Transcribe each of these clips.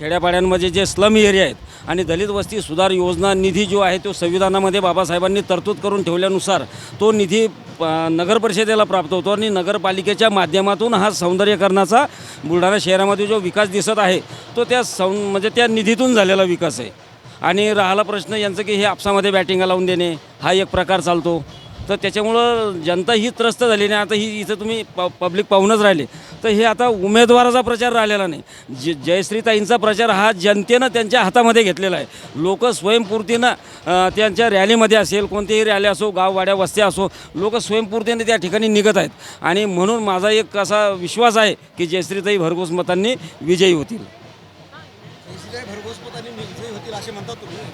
खेड्यापाड्यांमध्ये जे slum area आहेत आणि दलित वस्ती सुधार योजना निधी जो आहे तो संविधानामध्ये बाबासाहेबांनी तरतूद करून ठेवल्यानुसार तो निधी अ, नगर परिषदेला प्राप्त होतो आणि नगरपालिकेच्या माध्यमातून हा सौंदर्यकरणाचा बुलढाणा शहरामध्ये जो विकास दिसत आहे तो त्या सौ म्हणजे त्या निधीतून झालेला विकास आहे. आणि राहिला प्रश्न यांचं की हे आपसामध्ये बॅटिंगा लावून देणे हा एक प्रकार चालतो. तर त्याच्यामुळं जनता ही त्रस्त झाली नाही. आता ही इथं तुम्ही प पब्लिक पाहूनच राहिले. तर हे आता उमेदवाराचा प्रचार राहिलेला नाही. ज जयश्रीताईंचा प्रचार हा जनतेनं त्यांच्या हातामध्ये घेतलेला आहे. लोक स्वयंपूर्तीनं त्यांच्या रॅलीमध्ये असेल कोणतीही रॅली असो गाववाड्या वस्त्या असो लोक स्वयंपूर्तीने त्या ठिकाणी निघत आहेत. आणि म्हणून माझा एक असा विश्वास आहे की जयश्रीताई भरघोस मतांनी विजयी होतील. जयश्रीताई भरघोस मतांनी विजयी होतील असे म्हणतात तुम्ही.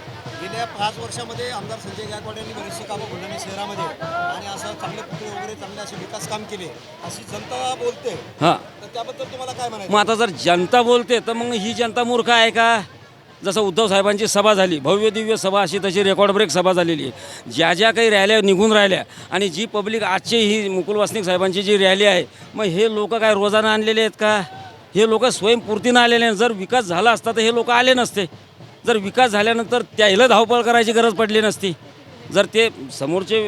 गेल्या पाच वर्षामध्ये आमदार संजय गायकवाड यांनी बरीचशी कामं बुलढाणा शहरामध्ये आणि असं चांगले पुतळे वगैरे चांगले असे विकास काम केले अशी जनता बोलते. हां. तर त्याबद्दल तुम्हाला काय म्हणायचं? मग आता जर जनता बोलते तर मग ही जनता मूर्ख आहे का? जसं उद्धव साहेबांची सभा झाली भव्य दिव्य सभा अशी तशी रेकॉर्ड ब्रेक सभा झालेली आहे. ज्या ज्या काही रॅल्या निघून राहिल्या आणि जी पब्लिक आजची ही मुकुल वासनिक साहेबांची जी रॅली आहे मग हे लोक काय रोजानं आणलेले आहेत का? हे लोक स्वयंपूर्तीनं आलेले जर विकास झाला असता तर हे लोक आले नसते. जर विकास झाल्यानंतर त्याला धावपळ करायची गरज पडली नसती. जर ते समोरचे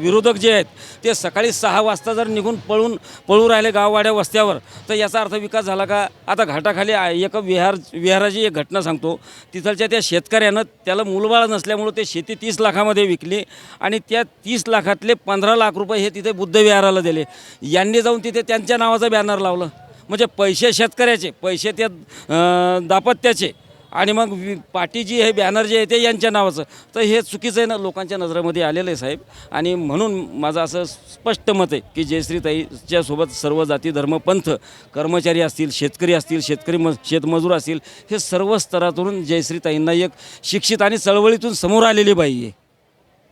विरोधक जे आहेत ते सकाळी सहा वाजता जर निघून पळून पळू राहिले गाववाड्या वस्त्यावर तर याचा अर्थ विकास झाला का? आता घाटाखाली एक विहार विहाराची एक घटना सांगतो. तिथलच्या त्या शेतकऱ्यानं त्याला मुलबाळ नसल्यामुळं ते शेती तीस लाखामध्ये विकली आणि त्या तीस लाखातले पंधरा लाख रुपये हे तिथे बुद्ध विहाराला दिले. यांनी जाऊन तिथे त्यांच्या नावाचं बॅनर लावलं. म्हणजे पैसे शेतकऱ्याचे पैसे त्या दापत्याचे आणि मग पाटीजी हे बॅनर्जी आहे बॅनर जे आहे ते यांच्या नावाचं. तर हे चुकीचं आहे ना लोकांच्या नजरेमध्ये आलेलं आहे साहेब. आणि म्हणून माझं असं स्पष्ट मत आहे की जयश्रीताईच्या सोबत सर्व जाती धर्म पंथ कर्मचारी असतील शेतकरी असतील शेतकरी म शेतमजूर असतील हे सर्व स्तरातून जयश्रीताईंना एक शिक्षित आणि चळवळीतून समोर आलेली बाई आहे.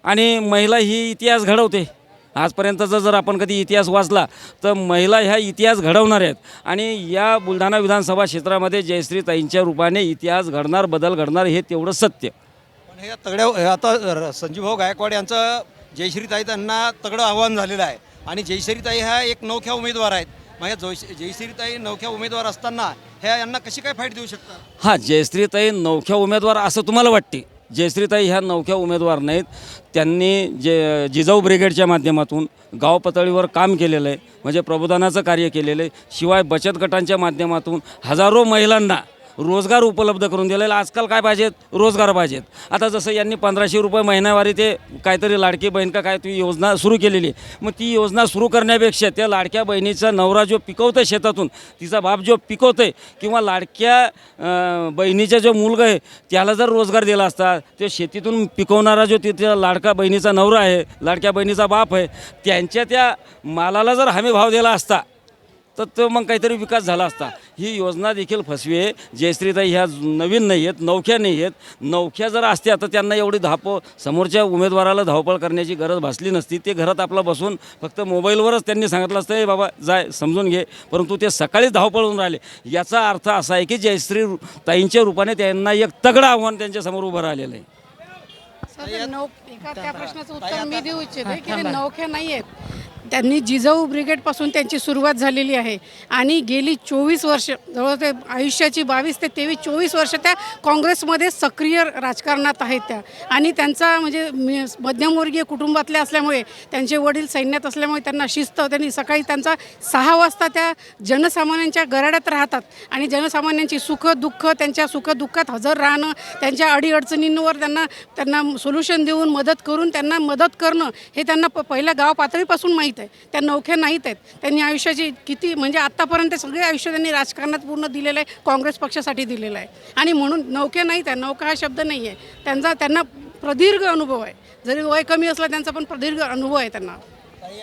आणि महिला ही इतिहास घडवते. आजपर्यंतचा जर आपण कधी इतिहास वाचला तर महिला ह्या इतिहास घडवणार आहेत. आणि या बुलढाणा विधानसभा क्षेत्रामध्ये जयश्रीताईंच्या रूपाने इतिहास घडणार बदल घडणार हे तेवढं सत्य. पण हे तगड्या आता संजीवभाऊ गायकवाड यांचं जयश्रीताई त्यांना तगडं आव्हान झालेलं आहे. आणि जयश्रीताई ह्या एक नवख्या उमेदवार आहेत. मग या जय जयश्रीताई नवख्या उमेदवार असताना ह्या यांना कशी काय फाईट देऊ शकतात? हां जयश्रीताई नवख्या उमेदवार असं तुम्हाला वाटते. जयश्रीताई ह्या नवख्या उमेदवार नाहीत. त्यांनी जे जिजाऊ ब्रिगेडच्या माध्यमातून गाव पातळीवर काम केलेलं आहे. म्हणजे प्रबोधनाचं कार्य केलेलं आहे. शिवाय बचत गटांच्या माध्यमातून हजारो महिलांना रोजगार उपलब्ध करून दिलेला आजकाल काय पाहिजेत? रोजगार पाहिजेत. आता जसं यांनी पंधराशे रुपये महिन्यावारी ते काहीतरी लाडकी बहीण का काय ती योजना सुरू केलेली मग ती योजना सुरू करण्यापेक्षा त्या लाडक्या बहिणीचा नवरा जो पिकवतं शेतातून तिचा बाप जो पिकवतोय किंवा लाडक्या बहिणीचा जो मुलगा आहे त्याला जर रोजगार दिला असता ते शेतीतून पिकवणारा जो तिथल्या लाडका बहिणीचा नवरा आहे लाडक्या बहिणीचा बाप आहे त्यांच्या त्या मालाला जर हमी भाव दिला असता तर तो मग काहीतरी विकास झाला असता. ही योजना देखील फसवी आहे. जयश्रीताई ह्या नवीन नाही आहेत नवख्या नाही आहेत. नवख्या जर असत्या तर त्यांना एवढी धावपळ समोरच्या उमेदवाराला धावपळ करण्याची गरज भासली नसती. ते घरात आपलं बसून फक्त मोबाईलवरच त्यांनी सांगितलं असतं "ए बाबा जाय समजून घे. परंतु ते सकाळीच धावपळून राहिले. याचा अर्थ असा आहे की जयश्री ताईंच्या रूपाने त्यांना एक तगडं आव्हान त्यांच्यासमोर उभं राहिलेलं आहे. सर, नौ एका त्या प्रश्नाचं उत्तर मी देऊ इच्छिते की ते नौख्या नाही आहेत. त्यांनी जिजाऊ ब्रिगेडपासून त्यांची सुरुवात झालेली आहे. आणि गेली चोवीस वर्ष जवळ ते आयुष्याची बावीस ते तेवीस चोवीस वर्ष त्या काँग्रेसमध्ये सक्रिय राजकारणात आहेत त्या. आणि त्यांचा म्हणजे मी- मध्यमवर्गीय कुटुंबातल्या असल्यामुळे त्यांचे वडील सैन्यात असल्यामुळे त्यांना शिस्त त्यांनी सकाळी त्यांचा सहा वाजता त्या जनसामान्यांच्या गराड्यात राहतात. आणि जनसामान्यांची सुख दुःख त्यांच्या सुखदुःखात हजर राहणं त्यांच्या अडीअडचणींवर त्यांना त्यांना सोल्युशन देऊन मदत करून त्यांना मदत करणं हे त्यांना प पहिल्या गाव पातळीपासून माहीत आहे त्या नौख्या नाहीत आहेत. त्यांनी आयुष्याची किती म्हणजे आत्तापर्यंत सगळे आयुष्य त्यांनी राजकारणात पूर्ण दिलेलं आहे काँग्रेस पक्षासाठी दिलेलं आहे. आणि म्हणून नौके नाहीत आहे नौका हा शब्द नाही आहे. त्यांचा त्यांना प्रदीर्घ अनुभव आहे. जरी वय कमी असला त्यांचा पण प्रदीर्घ अनुभव आहे त्यांना.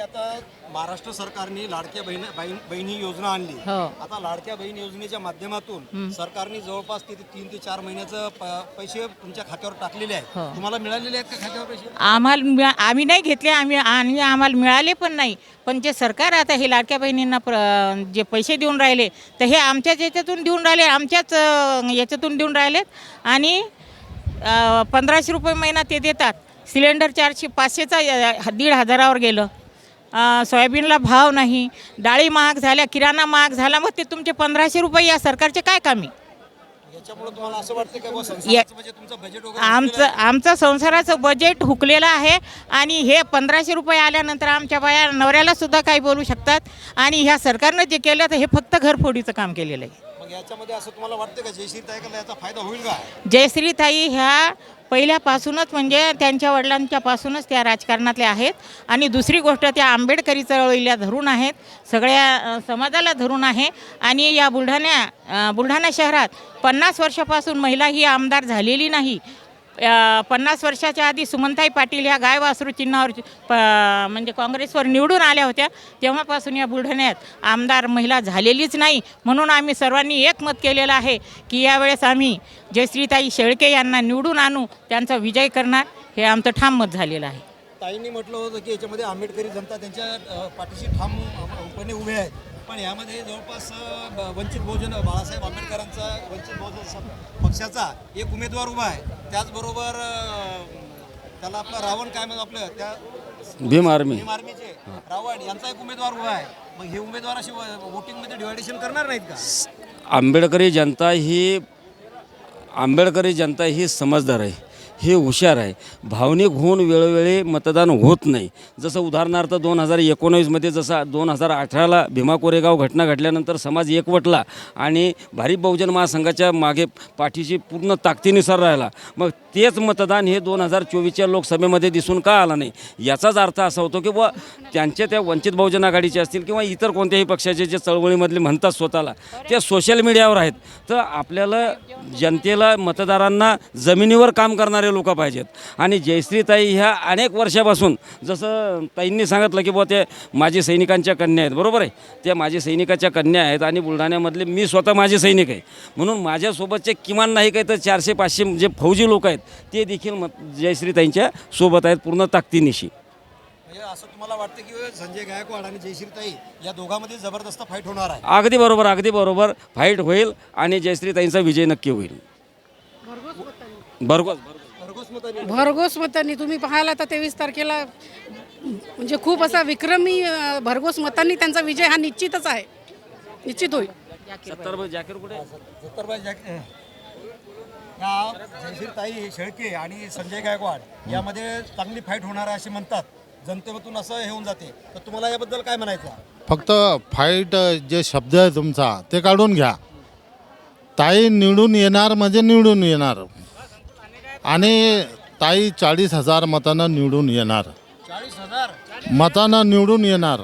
आता महाराष्ट्र सरकारने लाडक्या बहीण बहीण योजना आणली. हो. आता लाडक्या बहीण योजनेच्या माध्यमातून सरकारने जवळपास तिथे तीन ते चार महिन्याचं प- पैसे तुमच्या खात्यावर टाकलेले आहेत. हो. तुम्हाला मिळालेले आहेत का खात्यावर पैसे? आम्हाला मिळा आम्ही नाही घेतले आम्ही आणि आम्हाला मिळाले पण नाही. पण जे सरकार आता हे लाडक्या बहिणींना प्र जे पैसे देऊन राहिले तर हे आमच्याच याच्यातून देऊन राहिले आमच्याच अं, याच्यातून देऊन राहिलेत. आणि अं, पंधराशे रुपये महिना ते देतात. सिलेंडर चारशे पाचशेचा अं, दीड हजारावर गेलं. सोयाबीनला भाव नाही डाळी महाग झाल्या किराणा महाग झाला मग ते तुमचे पंधराशे रुपये या सरकारचे काय कामी? म्हणजे आमचं आमचं संसाराचं बजेट हुकलेलं आहे आणि हे पंधराशे रुपये आल्यानंतर आमच्या बाया नवऱ्याला सुद्धा काही बोलू शकतात आणि ह्या सरकारनं जे केलं तर हे फक्त घरफोडीचं काम केलेलं आहे. याच्यामध्ये असं तुम्हाला वाटतं का जयश्री ताईकडला याचा फायदा होईल का? जयश्रीताई ह्या पहिल्यापासूनच म्हणजे त्यांच्या वडिलांच्या पासूनच त्या राजकारणातल्या आहेत. आणि दुसरी गोष्ट त्या आंबेडकरी चळवळीला धरून आहेत. सगळ्या समाजाला धरून आहे. आणि या बुलढाणा बुलढाणा शहरात पन्नास वर्षापासून महिला ही आमदार झालेली नाही. पन्नास वर्षाच्या आधी सुमनताई पाटील ह्या गाय वासरू चिन्हावर प म्हणजे काँग्रेसवर निवडून आल्या होत्या. तेव्हापासून या बुलढाण्यात आमदार महिला झालेलीच नाही. म्हणून आम्ही सर्वांनी एकमत केलेलं आहे की यावेळेस आम्ही जयश्रीताई शेळके यांना निवडून आणू त्यांचा विजय करणार हे आमचं ठाम मत झालेलं आहे. ताईंनी म्हटलं होतं की याच्यामध्ये आंबेडकरी जनता त्यांच्या पाठीशी ठामपणे उभे आहेत. पण यामध्ये जवळपास वंचित बहुजन बाळासाहेब आंबेडकरांचा वंचित बहुजन पक्षाचा एक उमेदवार उभा आहे. त्याचबरोबर त्याला आपला रावण काय म्हणतो आपलं त्या भीम आर्मी. भीम आर्मीचे रावण यांचा एक उमेदवार उभा आहे. मग हे उमेदवार असे वोटिंगमध्ये डिवायडेशन करणार नाहीत का? आंबेडकरी जनता ही आंबेडकरी जनता ही समजदार आहे. हे हुशार आहे. भावनिक होऊन वेळोवेळी मतदान होत नाही. जसं उदाहरणार्थ दोन हजार एकोणवीसमध्ये जसं दोन हजार अठराला भीमा कोरेगाव घटना घडल्यानंतर समाज एकवटला आणि भारिप बहुजन महासंघाच्या मागे पाठीशी पूर्ण ताकदीनुसार राहिला. मग तेच मतदान हे दोन हजार चोवीसच्या लोकसभेमध्ये दिसून का आला नाही? याचाच अर्थ असा होतो की व त्यांच्या त्या वंचित बहुजन आघाडीचे असतील किंवा इतर कोणत्याही पक्षाचे जे चळवळीमधले म्हणतात स्वतःला ते सोशल मीडियावर आहेत. तर आपल्याला जनतेला मतदारांना जमिनीवर काम करणारे लोक पाहिजेत. आणि जयश्रीताई ह्या अनेक वर्षापासून जसं ताईंनी सांगितलं की बुवा ते माजी सैनिकांच्या कन्या आहेत बरोबर आहे? त्या माजी सैनिकाच्या कन्या आहेत आणि बुलढाण्यामधले मी स्वतः माझे सैनिक आहे. म्हणून माझ्यासोबतचे किमान नाही काही तर चारशे पाचशे जे फौजी लोक आहेत ते देखील मत जयश्रीताईंच्या सोबत आहेत पूर्ण ताकदीनिशी. म्हणजे असं तुम्हाला वाटतं की संजय गायकवाड आणि जयश्रीताई या दोघांमध्ये जबरदस्त फाईट होणार आहे? अगदी बरोबर अगदी बरोबर. फाईट होईल आणि जयश्रीताईंचा विजय नक्की होईल. भरघोस. भरघोस मतांनी तुम्ही पाहायला तर तेवीस तारखेला म्हणजे खूप असा विक्रमी भरघोस मतांनी त्यांचा विजय हा निश्चितच आहे. निश्चित होईल. या जयश्रीताई शेळके आणि संजय गायकवाड यामध्ये चांगली फाईट होणार आहे असे म्हणतात. जनतेमधून असं हे होऊन जाते. तर तुम्हाला याबद्दल काय म्हणायचं? फक्त फाईट जे शब्द आहे तुमचा ते काढून घ्या. ताई निवडून येणार म्हणजे निवडून येणार. आणि ताई चाळीस हजार मतानं निवडून येणार. मतानं निवडून येणार.